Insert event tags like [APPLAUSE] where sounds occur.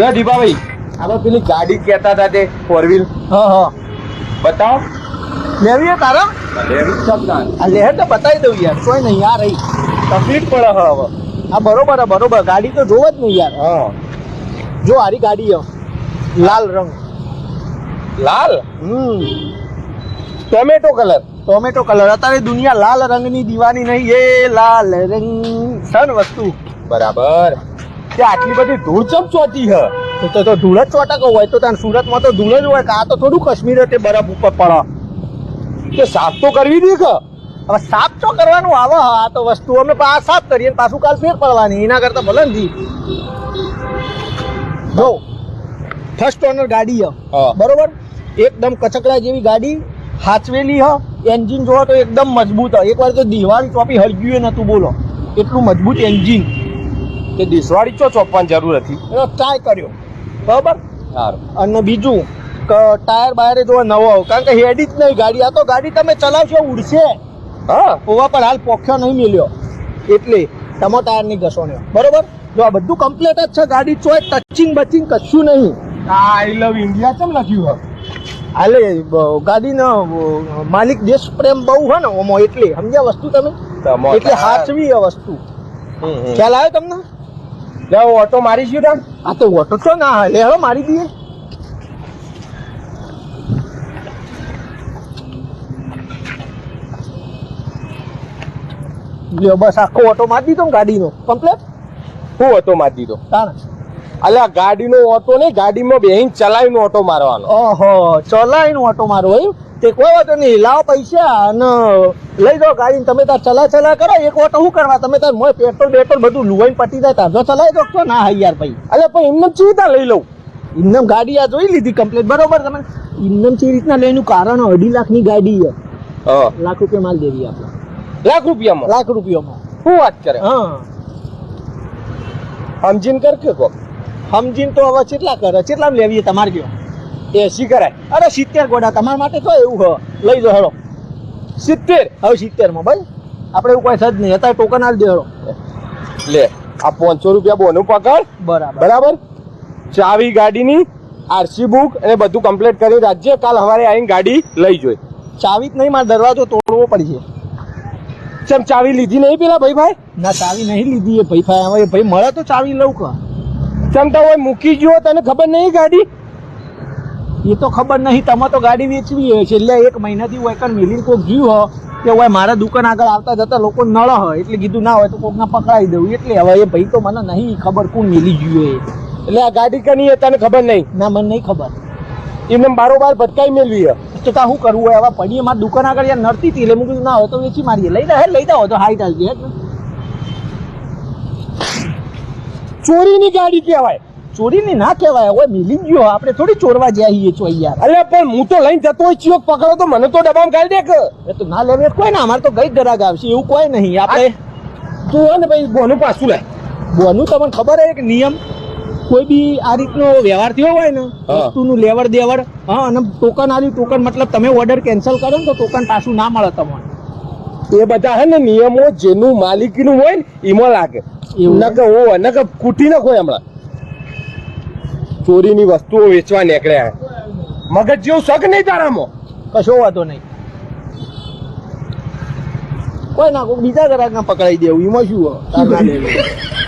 લો દીપાભાઈ. આપણે પેલી ગાડી કહેતા હતા તે ફોર વ્હીલ હા હા. બતાવો. લેવી તારા? લેહર તો બતાવી દઉં યાર. કોઈ નહીં યાર રહી. તકલીફ પડે હવે આ બરોબર બરોબર. ગાડી તો જોવો જ નહીં યાર. હા. જો હારી ગાડી હ. લાલ રંગ. લાલ? હમ. Tomato colour. Tomato colour. અત્યારે દુનિયા લાલ રંગની દીવાની નહીં. એ લાલ રંગ. સન વસ્તુ. બરાબર. તે આટલી બધી ધૂળ ચમ ચોટી હ? તો તો ધૂળ જ ચોટક હોય તો ત્યાં સુરતમાં તો ધૂળ જ હોય કે આ તો થોડું કાશ્મીર તે બરફ ઉપર પડે. તે સાફ તો કરવી દી કે? હવે સાફ તો કરવાનું? આવે આ તો વસ્તુ અમે આ સાફ કરીએ પાછું કાલ ફેર પડવાની એના કરતા ભલે ને જી. જો ફર્સ્ટ ઓનર ગાડી હ. હા. બરોબર? એકદમ કચકડા જેવી ગાડી હાચવેલી હ. એન્જિન જોવો તો એકદમ મજબૂત હ. એકવાર તો દિવાળી ચોપી હળગ્યું નતું બોલો. એટલું મજબૂત એન્જિન તે દિસવાડી ચો ચોપવાની જરૂર હતી? એનો ટ્રાય કર્યો. બરોબર? અને બીજું કે ટાયર બાયરે જોવા નવો કારણ કે હેડી જ નહીં ગાડી. આ તો ગાડી તમે ચલાવશો ઉડશે. હા. ઓવા પર હાલ પોખ્યો નહીં મળ્યો એટલે તમો ટાયર નહીં ઘસોણ્યો બરોબર? જો આ બધું કમ્પ્લીટ જ છે ગાડી ચોય ટચિંગ બચિંગ કશું નહીં. આઈ લવ ઇન્ડિયા કેમ લખ્યું હાલે બ- ગાડીનો માલિક દેશ પ્રેમ બહુ હોય ને ઓમો એટલે. સમજ્યા વસ્તુ તમે? એટલે હાચવી વસ્તુ. ખ્યાલ આવ્યો તમને? જાઓ ઓટો મારીશું ને આ તો ઓટો છો ના હાલે હવે મારી દઈએ. લ્યો બસ આખો ઓટો મારી દીધો ને ગાડીનો. કમ્પ્લેટ? હું ઓટો મારી દીધો. તાણ. અલ્યા ગાડીનો ઓટો નહીં ગાડીમાં બેહીને ચલાવીને ઓટો મારવાનો. ઓહો ચલાવીને ઓટો મારો એમ? તે કોઈ વાત નહીં લાવો પૈસા અને લઈ જાઓ ગાડી તમે તાર ચલા ચલા કરો એક ઓટો શું કરવા? તમે તાર મોય પેટ્રોલ બેટ્રોલ બધું લુવાઈને પટી જાય તાર જો ચલાવી દો તો ના હા યાર ભાઈ. અલે પણ એમને ચીતા લઈ લઉં? એમને ગાડી આ જોઈ લીધી કમ્પ્લેટ બરોબર? તમે એમને ચી રીતના લઈનું કારણ અઢી લાખની ગાડી છે. લાખ રૂપિયા માલ દેવી આપણે. લાખ રૂપિયામાં? લાખ રૂપિયામાં. શું વાત કરે? હા. સમજીને કર કે કો સમજીને તો હવે કેટલા કરે? કેટલા લેવી તમારે કયો? એસી કરાય અરે સિત્તેર ગોડા તમારા માટે તો એવું હ. લઈ જો હેડો. સિત્તેર? હવે સિત્તેરમાં ભાઈ આપણે એવું કોઈ જ નહીં. અત્યારે ટોકન આલી દે હેડો. લે આ પાંચસો રૂપિયા બોનું પકડ. બરાબર. બરાબર? ચાવી ગાડીની આરસી બુક અને બધું કમ્પ્લીટ કરી રાખજે. કાલ અમારે આવીને ગાડી લઈ જોઈ. ચાવી જ નહીં મારે દરવાજો તોડવો પડશે. ચમ ચાવી લીધી નહીં પેલા ભાઈ ભાઈ ના ચાવી નહીં લીધી એ ભાઈ ભાઈ હવે ભાઈ મળે તો ચાવી લઉં કા. ચમ તો હોય મૂકી ગયો તને ખબર નહીં ગાડી? એ તો ખબર નહીં તમે તો ગાડી વેચવી હોય છેલ્લે એક મહિનાથી હોય કણ મિલિંગ કોક ગયું હો કે હોય મારા દુકાન આગળ આવતા જતા લોકો નળ હોય એટલે કીધું ના હોય તો કોકને પકડાઈ દઉં. એટલે હવે એ ભાઈ તો મને નહીં ખબર કોણ મિલી ગયું એ. એટલે આ ગાડી કની હોય તને ખબર નહીં? ના મને નહીં ખબર. એમને બારોબાર ભટકાઈ મેળવી હે. તો તા શું કરવું? હોય હવે પડીએ મારી દુકાન આગળ યાર નડતી હતી એટલે મેં કીધું ના હોય તો વેચી મારીએ. લઈ દે લઈ દો તો હાઈટ આવી જાય ચોરીની ગાડી કહેવાય. ચોરીની ના કહેવાય હવે મિલી ગયો આપણે થોડી ચોરવા જઈએ છો યાર અરે પણ હું તો લઈને જતો હોય ચિયોક પકડો તો મને તો ડબ્બામાં ગાડી દે કે એ તો ના લેવે કોઈ ના અમારે તો ગઈ ગરાગ આવશે એવું કોઈ નહીં. આપણે તું હે ને ભાઈ બોનું પાછું લે. બોનું તમને ખબર હે કે નિયમ? કોઈ બી આ રીતનો વ્યવહાર થયો હોય ને. વસ્તુનું લેવડ દેવડ હા અને ટોકન આવ્યું ટોકન મતલબ તમે ઓર્ડર કેન્સલ કરો ને તો ટોકન પાછું ના મળે તમને. એ બધા હે ને નિયમો જેનું માલિકીનું હોય ને એમાં લાગે. નકે ઓ નકે કૂટી નાખો હમણાં. ચોરીની વસ્તુઓ વેચવા નીકળ્યા મગજ જેવું શક નહીં તારામાં? કશો વાંધો નહીં. કોઈ ના કોઈ બીજા ગ્રાહકને પકડાઈ દેવું. એમાં શું. [LAUGHS]